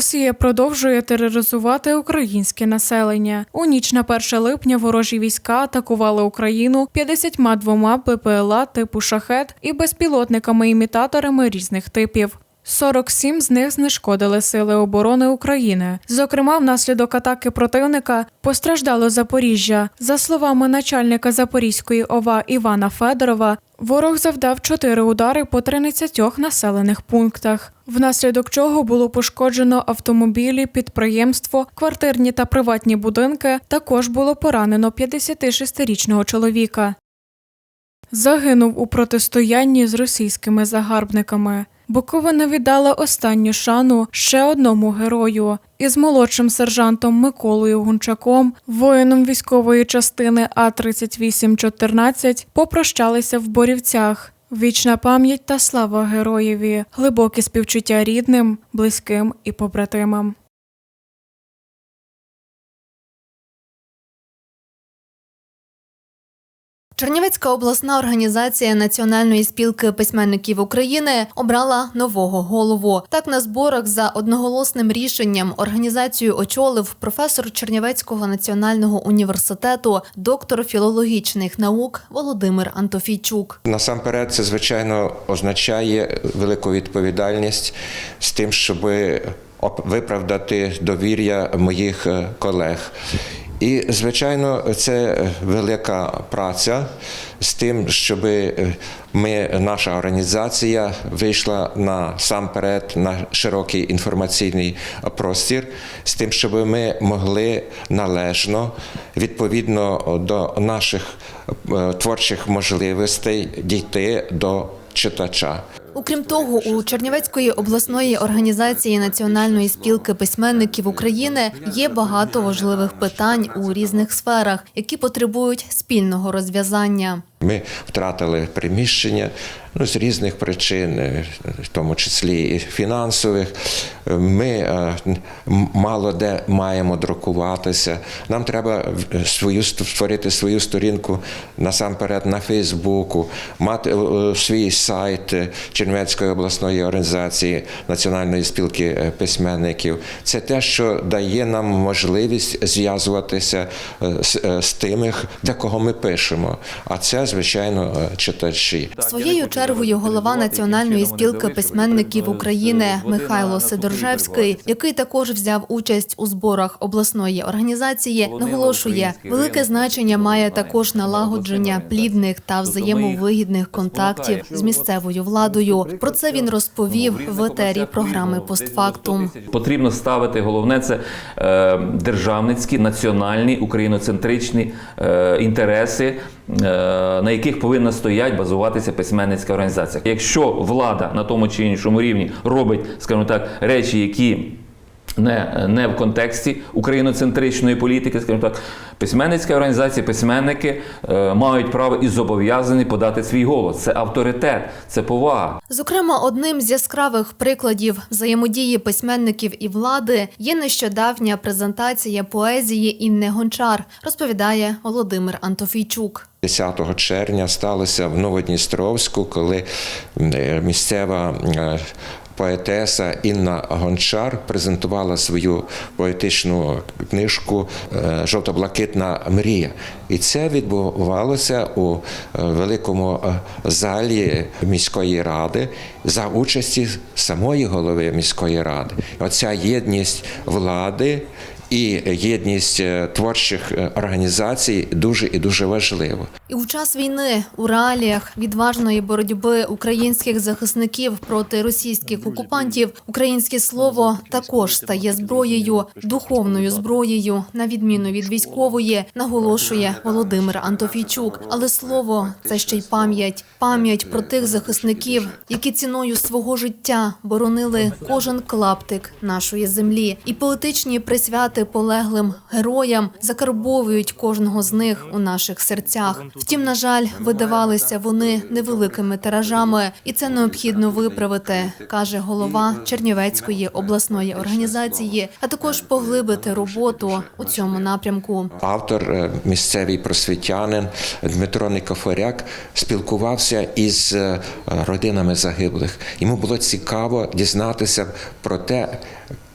Росія продовжує тероризувати українське населення. У ніч на 1 липня ворожі війська атакували Україну 52 БПЛА типу шахет і безпілотниками-імітаторами різних типів. 47 з них знешкодили сили оборони України. Зокрема, внаслідок атаки противника постраждало Запоріжжя. За словами начальника Запорізької ОВА Івана Федорова, ворог завдав чотири удари по 13 населених пунктах, внаслідок чого було пошкоджено автомобілі, підприємство, квартирні та приватні будинки. Також було поранено 56-річного чоловіка. Загинув у протистоянні з російськими загарбниками. Буковина віддала останню шану ще одному герою із молодшим сержантом Миколою Гунчаком, воїном військової частини А 3814 попрощалися в Борівцях. Вічна пам'ять та слава героєві, глибокі співчуття рідним, близьким і побратимам. Чернівецька обласна організація Національної спілки письменників України обрала нового голову. Так на зборах за одноголосним рішенням організацію очолив професор Чернівецького національного університету, доктор філологічних наук Володимир Антофійчук. Насамперед, це звичайно означає велику відповідальність з тим, щоб виправдати довір'я моїх е, колег. І, звичайно, це велика праця з тим, щоб ми, наша організація, вийшла насамперед на широкий інформаційний простір, з тим, щоб ми могли належно, відповідно до наших е, творчих можливостей, дійти до читача. Окрім того, у Чернівецької обласної організації Національної спілки письменників України є багато важливих питань у різних сферах, які потребують спільного розв'язання. Ми втратили приміщення ну, з різних причин, е, в тому числі і фінансових. Ми е, мало де маємо друкуватися. Нам треба свою створити свою сторінку насамперед на Фейсбуку, мати е, свій сайт Чернівецької обласної організації Національної спілки письменників. Це те, що дає нам можливість зв'язуватися з тими, для кого ми пишемо. А це звичайно, читачі. Своєю чергою голова Національної спілки письменників України Михайло Сидоржевський, який також взяв участь у зборах обласної організації, наголошує, велике значення має також налагодження плідних та взаємовигідних контактів з місцевою владою. Про це він розповів в етері програми «Постфактум». Потрібно ставити головне це е, державницькі, національні, україноцентричні е, інтереси, е, на яких повинна стоять базуватися письменницька організація. Якщо влада на тому чи іншому рівні робить, скажімо так, речі, які не, не в контексті україноцентричної політики, скажімо так, письменницька організація, письменники е, мають право і зобов'язані подати свій голос. Це авторитет, це повага. Зокрема, одним з яскравих прикладів взаємодії письменників і влади є нещодавня презентація поезії Інни Гончар, розповідає Володимир Антофійчук. 10 червня сталося в Новодністровську, коли е, місцева е, поетеса Інна Гончар презентувала свою поетичну книжку е, Жовто-блакитна мрія. І це відбувалося у великому залі міської ради за участі самої голови міської ради. Оця єдність влади. І єдність творчих організацій дуже і дуже важлива. І у час війни у реаліях відважної боротьби українських захисників проти російських окупантів українське слово також стає зброєю, духовною зброєю, на відміну від військової, наголошує Володимир Антофійчук. Але слово це ще й пам'ять, пам'ять про тих захисників, які ціною свого життя боронили кожен клаптик нашої землі, і поетичні присвяти полеглим героям закарбовують кожного з них у наших серцях. Втім, на жаль, видавалися вони невеликими тиражами, і це необхідно виправити, каже голова Чернівецької обласної організації, а також поглибити роботу у цьому напрямку. Автор, місцевий просвітянин Дмитро Никофоряк спілкувався із родинами загиблих. Йому було цікаво дізнатися про те.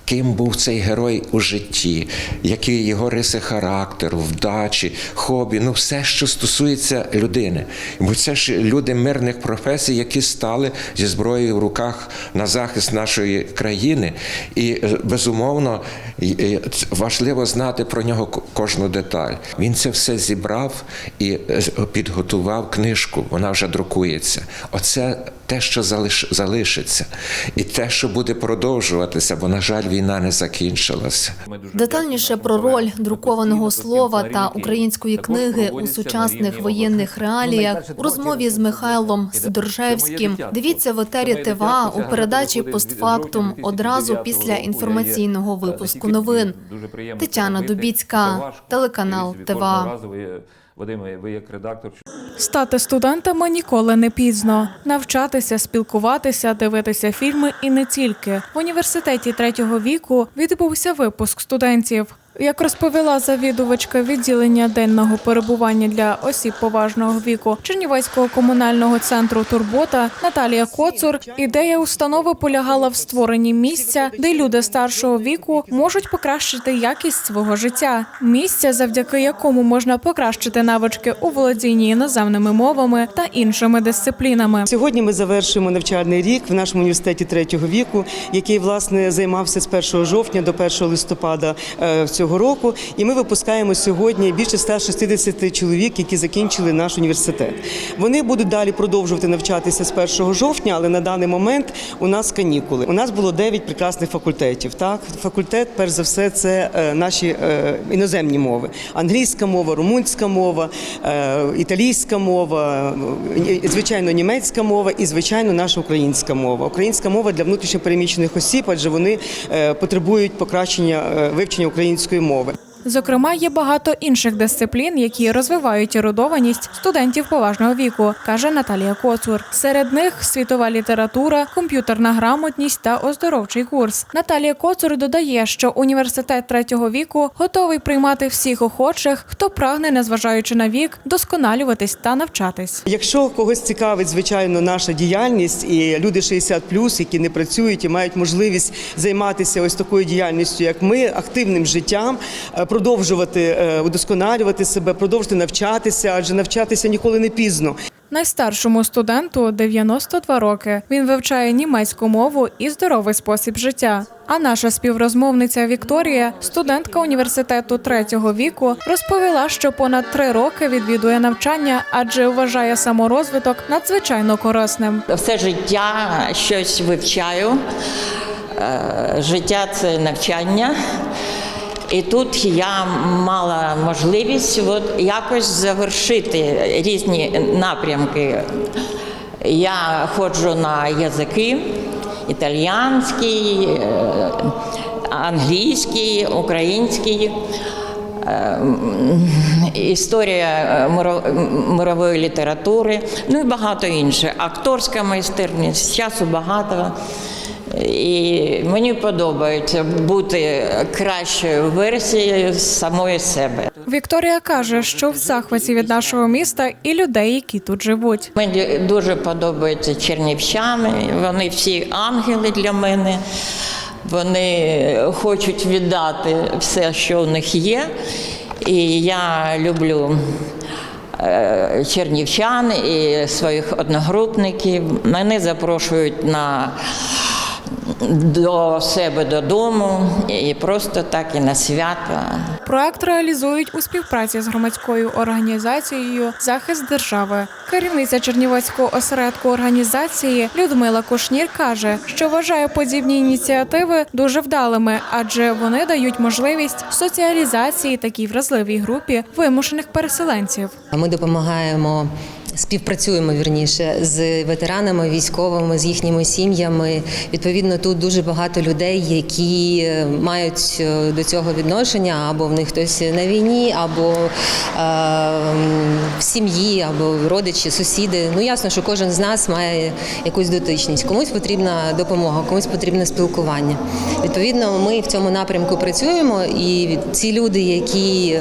Ким був цей герой у житті, які його риси характеру, вдачі, хобі, ну все, що стосується людини. Бо це ж люди мирних професій, які стали зі зброєю в руках на захист нашої країни. І е, безумовно важливо знати про нього кожну деталь. Він це все зібрав і е, підготував книжку. Вона вже друкується. Оце те, що залиш, залишиться, і те, що буде продовжуватися, бо, на жаль, війна не закінчилася. Детальніше про роль друкованого слова та української книги у сучасних воєнних реаліях у розмові з Михайлом Сидоржевським. Дивіться в етері ТВА у передачі «Постфактум» одразу після інформаційного випуску новин. Тетяна Дубіцька, телеканал ТВА. Вадиме, ви як редактор. Стати студентами ніколи не пізно. Навчатися, спілкуватися, дивитися фільми і не тільки. В університеті третього віку відбувся випуск студентів. Як розповіла завідувачка відділення денного перебування для осіб поважного віку Чернівецького комунального центру Турбота Наталія Коцур, ідея установи полягала в створенні місця, де люди старшого віку можуть покращити якість свого життя. Місця, завдяки якому можна покращити навички у володінні іноземними мовами та іншими дисциплінами. Сьогодні ми завершуємо навчальний рік в нашому університеті третього віку, який власне займався з 1 жовтня до 1 листопада е, цього року. І ми випускаємо сьогодні більше 160 чоловік, які закінчили наш університет. Вони будуть далі продовжувати навчатися з 1 жовтня, але на даний момент у нас канікули. У нас було 9 прекрасних факультетів. Так, факультет, перш за все, це е, наші е, іноземні мови: англійська мова, румунська мова, е, італійська мова, звичайно, німецька мова і звичайно наша українська мова. Українська мова для внутрішньопереміщених осіб, адже вони потребують покращення вивчення української мови. Зокрема, є багато інших дисциплін, які розвивають ерудованість студентів поважного віку, каже Наталія Коцур. Серед них світова література, комп'ютерна грамотність та оздоровчий курс. Наталія Коцур додає, що університет третього віку готовий приймати всіх охочих, хто прагне, незважаючи на вік, досконалюватись та навчатись. Якщо когось цікавить, звичайно, наша діяльність і люди 60+, які не працюють і мають можливість займатися ось такою діяльністю, як ми, активним життям, е, продовжувати е, удосконалювати себе, продовжувати навчатися, адже навчатися ніколи не пізно. Найстаршому студенту 92 роки. Він вивчає німецьку мову і здоровий спосіб життя. А наша співрозмовниця Вікторія, студентка університету третього віку, розповіла, що понад три роки відвідує навчання, адже вважає саморозвиток надзвичайно корисним. Все життя щось вивчаю. Е, Життя це навчання. І тут я мала можливість от якось завершити різні напрямки. Я ходжу на язики італіянський, е, англійський, український. Е, Історія е, мирової літератури, ну і багато інше. Акторська майстерність, часу багато. І мені подобається бути кращою версією самої себе. Вікторія каже, що в захваті від нашого міста і людей, які тут живуть. Мені дуже подобаються чернівчани, вони всі ангели для мене. Вони хочуть віддати все, що у них є. І я люблю е, чернівчан і своїх одногрупників. Мене запрошують на до себе додому і просто так і на свято. Проект реалізують у співпраці з громадською організацією Захист держави. Керівниця Чернівецького осередку організації Людмила Кушнір каже, що вважає подібні ініціативи дуже вдалими, адже вони дають можливість соціалізації такій вразливій групі вимушених переселенців. Ми допомагаємо. Співпрацюємо вірніше з ветеранами, військовими, з їхніми сім'ями. Відповідно, тут дуже багато людей, які е, мають е, до цього відношення, або в них хтось на війні, або е, в сім'ї, або родичі, сусіди. Ну ясно, що кожен з нас має якусь дотичність. Комусь потрібна допомога, комусь потрібне спілкування. Відповідно, ми в цьому напрямку працюємо, і ці люди, які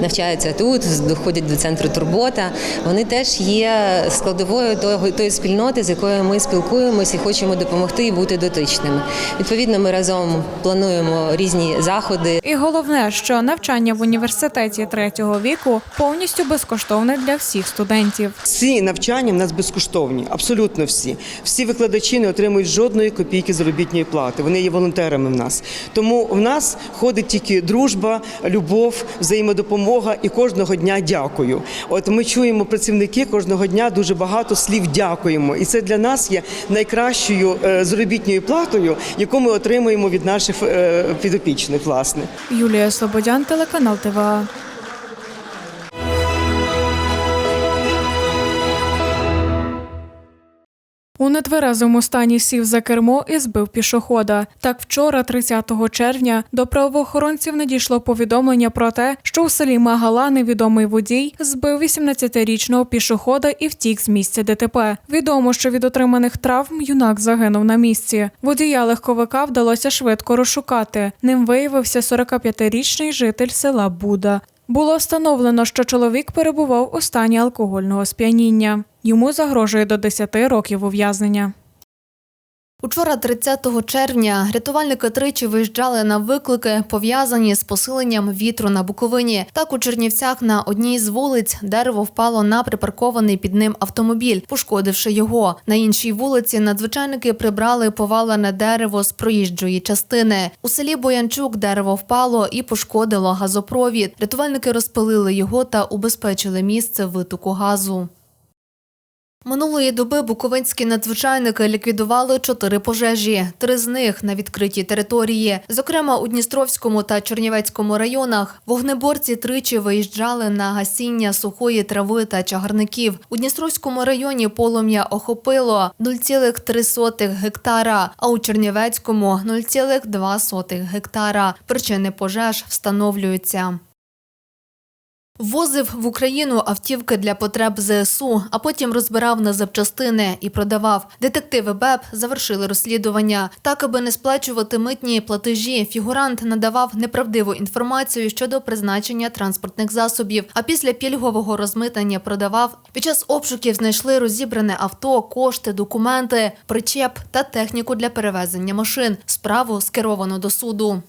навчаються тут, доходять до центру турбота, вони вони теж є складовою того тої спільноти, з якою ми спілкуємося і хочемо допомогти і бути дотичними. Відповідно, ми разом плануємо різні заходи. І головне, що навчання в університеті третього віку повністю безкоштовне для всіх студентів. Всі навчання в нас безкоштовні, абсолютно всі. Всі викладачі не отримують жодної копійки заробітної плати. Вони є волонтерами в нас. Тому в нас ходить тільки дружба, любов, взаємодопомога і кожного дня дякую. От ми чуємо працівники кожного дня дуже багато слів дякуємо. І це для нас є найкращою заробітньою заробітною платою, яку ми отримуємо від наших е, підопічних, власне. Юлія Слободян, телеканал ТВА. У нетверезому стані сів за кермо і збив пішохода. Так вчора, 30 червня, до правоохоронців надійшло повідомлення про те, що у селі Магала невідомий водій збив 18-річного пішохода і втік з місця ДТП. Відомо, що від отриманих травм юнак загинув на місці. Водія легковика вдалося швидко розшукати. Ним виявився 45-річний житель села Буда. Було встановлено, що чоловік перебував у стані алкогольного сп'яніння. Йому загрожує до 10 років ув'язнення. Учора, 30 червня, рятувальники тричі виїжджали на виклики, пов'язані з посиленням вітру на Буковині. Так у Чернівцях на одній з вулиць дерево впало на припаркований під ним автомобіль, пошкодивши його. На іншій вулиці надзвичайники прибрали повалене дерево з проїжджої частини. У селі Боянчук дерево впало і пошкодило газопровід. Рятувальники розпилили його та убезпечили місце витоку газу. Минулої доби буковинські надзвичайники ліквідували чотири пожежі. Три з них на відкритій території. Зокрема, у Дністровському та Чернівецькому районах вогнеборці тричі виїжджали на гасіння сухої трави та чагарників. У Дністровському районі полум'я охопило 0,3 гектара, а у Чернівецькому 0,2 гектара. Причини пожеж встановлюються. Ввозив в Україну автівки для потреб ЗСУ, а потім розбирав на запчастини і продавав. Детективи БЕП завершили розслідування. Так, аби не сплачувати митні платежі, фігурант надавав неправдиву інформацію щодо призначення транспортних засобів. А після пільгового розмитнення продавав. Під час обшуків знайшли розібране авто, кошти, документи, причеп та техніку для перевезення машин. Справу скеровано до суду.